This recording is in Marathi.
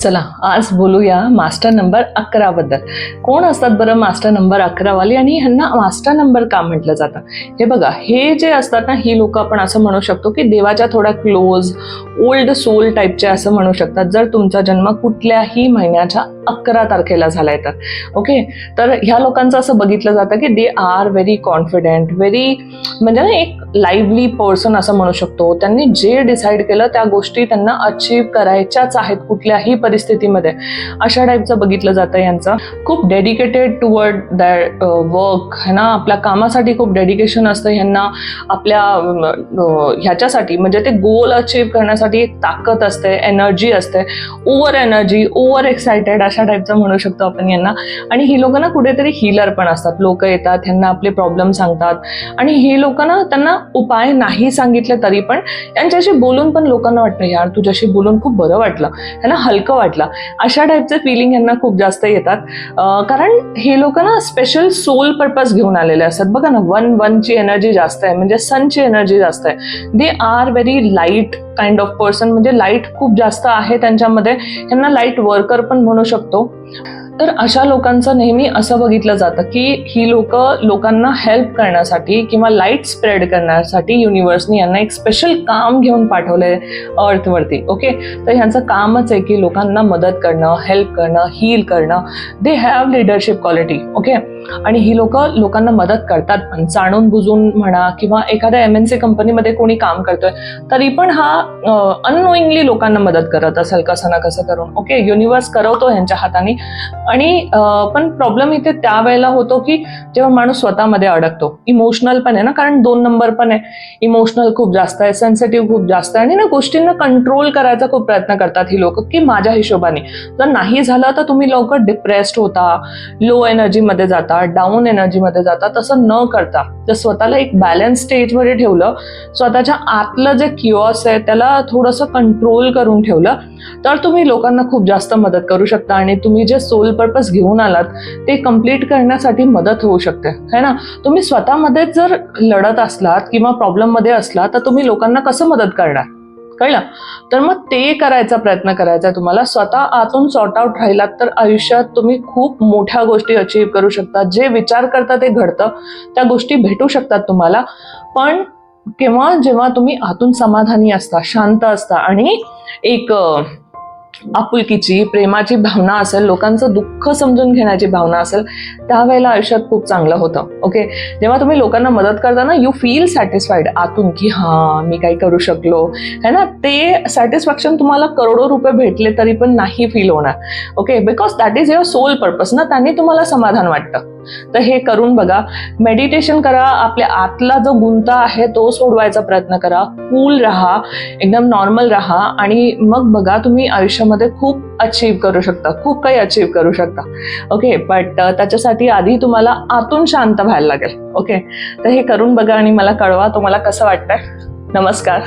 चला आज बोलूया मास्टर नंबर अकरा बद्दल. कोण असतात बरं मास्टर नंबर अकरावाली आणि ह्यांना मास्टर नंबर का म्हटलं जातं? हे बघा हे जे असतात ना ही लोक आपण असं म्हणू शकतो की देवाच्या थोडा क्लोज ओल्ड सोल टाईपचे असं म्हणू शकतात. जर तुमचा जन्म कुठल्याही महिन्याच्या अकरा तारखेला झालाय तर. ओके तर ह्या लोकांचं असं बघितलं जातं की they are very confident very म्हणजे ना एक लाईव्हली पर्सन असं म्हणू शकतो. त्यांनी जे डिसाईड केलं त्या गोष्टी त्यांना अचीव करायच्याच आहेत कुठल्याही परिस्थितीमध्ये. अशा टाईपचं बघितलं जातं यांचं. खूप डेडिकेटेड टुवर्ड दॅट वर्क है ना आपल्या कामासाठी खूप डेडिकेशन असतं. ह्यांना आपल्या ह्याच्यासाठी म्हणजे ते गोल अचीव करण्यासाठी एक ताकद असते एनर्जी असते. ओव्हर एनर्जी ओव्हर एक्सायटेड अशा टाईपचं म्हणू शकतो आपण यांना. आणि ही लोक ना कुठेतरी हिलर पण असतात. लोक येतात ह्यांना आपले प्रॉब्लेम सांगतात. आणि हे लोक ना त्यांना उपाय नाही सांगितले तरी पण यांच्याशी बोलून पण लोकांना वाटतं यार तुझ्याशी बोलून खूप बरं वाटलं. त्यांना हलकं वाटलं. अशा टाईपचे फिलिंग यांना खूप जास्त येतात. कारण हे लोक ना स्पेशल सोल पर्पज घेऊन आलेले असतात. बघा ना वन वनची एनर्जी जास्त आहे म्हणजे सनची एनर्जी जास्त आहे. They are very light kind of person म्हणजे लाइट खूप जास्त आहे त्यांच्यामध्ये. यांना लाइट वर्कर पण म्हणू शकतो. तर अशा लोकांचं नेहमी असं बघितलं जातं की ही लोक लोकांना हेल्प करण्यासाठी किंवा लाइट स्प्रेड करण्यासाठी युनिव्हर्सनी यांना एक स्पेशल काम घेऊन पाठवलंय अर्थवरती ओके तर ह्यांचं कामच आहे की लोकांना मदत करणं हेल्प करणं हील करणं. They have leadership quality okay आणि ही लोक लोकांना मदत करतात. पण जाणून बुजून म्हणा किंवा एखाद्या एम एन सी कंपनीमध्ये कोणी काम करतोय तरी पण हा अननोईंगली लोकांना मदत करत असेल कसं ना कसं करून. ओके युनिव्हर्स करवतो ह्यांच्या हाताने. आणि पण प्रॉब्लेम इथे त्यावेळेला होतो की जेव्हा माणूस स्वतःमध्ये अडकतो. इमोशनल पण आहे ना कारण दोन नंबर पण आहे. इमोशनल खूप जास्त आहे सेन्सिटिव्ह खूप जास्त आहे. आणि ना गोष्टींना कंट्रोल करायचा खूप प्रयत्न करतात ही लोक की माझ्या हिशोबाने. जर नाही झालं तर तुम्ही लवकर डिप्रेस्ड होता लो एनर्जीमध्ये जाता. डाऊन एनर्जीमध्ये जाता तसं न करता जर स्वतःला एक बॅलन्स स्टेजमध्ये ठेवलं स्वतःच्या आतलं जे क्युअर्स आहे त्याला थोडंसं कंट्रोल करून ठेवलं तर तुम्ही लोकांना खूप जास्त मदत करू शकता आणि तुम्ही जे सोल पर्पज घेऊन आलात ते कंप्लीट करण्यासाठी मदत होऊ शकते. है ना? तुम्ही स्वतःमध्येच जर लढत असलात किंवा प्रॉब्लेममध्ये असलात तर तुम्ही लोकांना कसं मदत करणार? कळलं? तर मग ते करायचा प्रयत्न करायचा तुम्हाला. स्वतः आतून सॉर्ट आउट राहिलात तर आयुष्यात तुम्ही खूप मोठ्या गोष्टी अचीव्ह करू शकता. जे विचार करता ते घडतं त्या गोष्टी भेटू शकतात तुम्हाला. पण केव्हा जेव्हा तुम्ही आतून समाधानी असता शांत असता आणि एक आपुलकीची प्रेमाची भावना असेल लोकांचं दुःख समजून घेण्याची भावना असेल त्यावेळेला आयुष्यात खूप चांगलं होतं. ओके जेव्हा तुम्ही लोकांना मदत करताना यू फील सॅटिस्फाईड आतून की हां मी काही करू शकलो. है ना? ते सॅटिस्फॅक्शन तुम्हाला करोडो रुपये भेटले तरी पण नाही फील होणार. Okay because that is your soul purpose ना? त्यांनी तुम्हाला समाधान वाटतं. तर हे करून बघा. मेडिटेशन करा. आपल्या आतला जो गुंता आहे तो सोडवायचा प्रयत्न करा. कूल राहा. एकदम नॉर्मल राहा. आणि मग बघा तुम्ही आयुष्यामध्ये खूप अचीव करू शकता. खूप काही अचीव करू शकता. ओके बट त्याच्यासाठी आधी तुम्हाला आतून शांत व्हायला लागेल. ओके तर हे करून बघा आणि मला कळवा तुम्हाला कसं वाटतंय. नमस्कार.